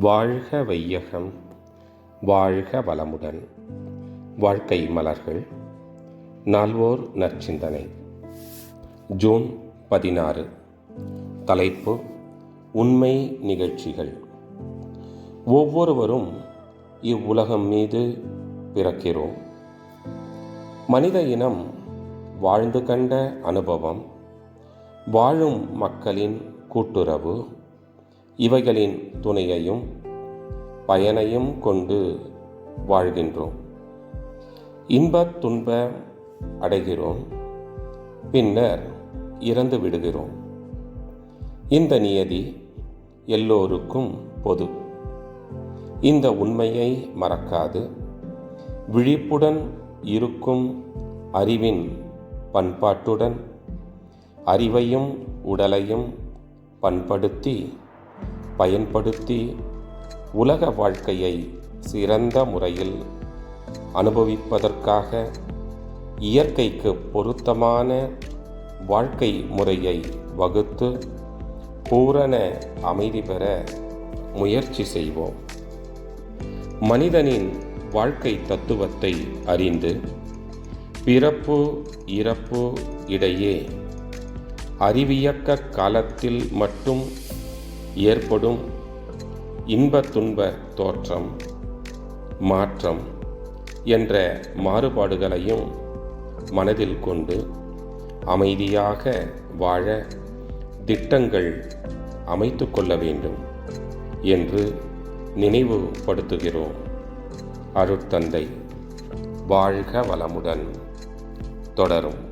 வாழ்க வையகம் வாழ்க வளமுடன். வாழ்க்கை மலர்கள் நால்வோர் நற்சிந்தனை. ஜூன் பதினாறு. தலைப்பு உண்மை நிகழ்ச்சிகள். ஒவ்வொருவரும் இவ்வுலகம் மீது பிறக்கிறோம். மனித இனம் வாழ்ந்து கண்ட அனுபவம் வாழும் மக்களின் கூட்டுறவு இவைகளின் துணையையும் பயனையும் கொண்டு வாழ்கின்றோம். இன்பத் துன்ப அடைகிறோம் பின்னர் இறந்து விடுகிறோம். இந்த நியதி எல்லோருக்கும் பொது. இந்த உண்மையை மறக்காது. விழிப்புடன் இருக்கும் அறிவின் பண்பாட்டுடன் அறிவையும் உடலையும் பண்படுத்தி பயன்படுத்தி உலக வாழ்க்கையை சிறந்த முறையில் அனுபவிப்பதற்காக இயற்கைக்கு பொருத்தமான வாழ்க்கை முறையை வகுத்து பூரண அமைதி பெற முயற்சி செய்வோம். மனிதனின் வாழ்க்கை தத்துவத்தை அறிந்து பிறப்பு இறப்பு இடையே அறிவியக்க காலத்தில் மட்டும் ஏற்படும் இன்ப துன்ப தோற்றம் மாற்றம் என்ற மாறுபாடுகளையும் மனதில் கொண்டு அமைதியாக வாழ திட்டங்கள் அமைத்து கொள்ள வேண்டும் என்று நினைவுபடுத்துகிறோம். அருட்தந்தை வாழ்க வளமுடன். தொடரும்.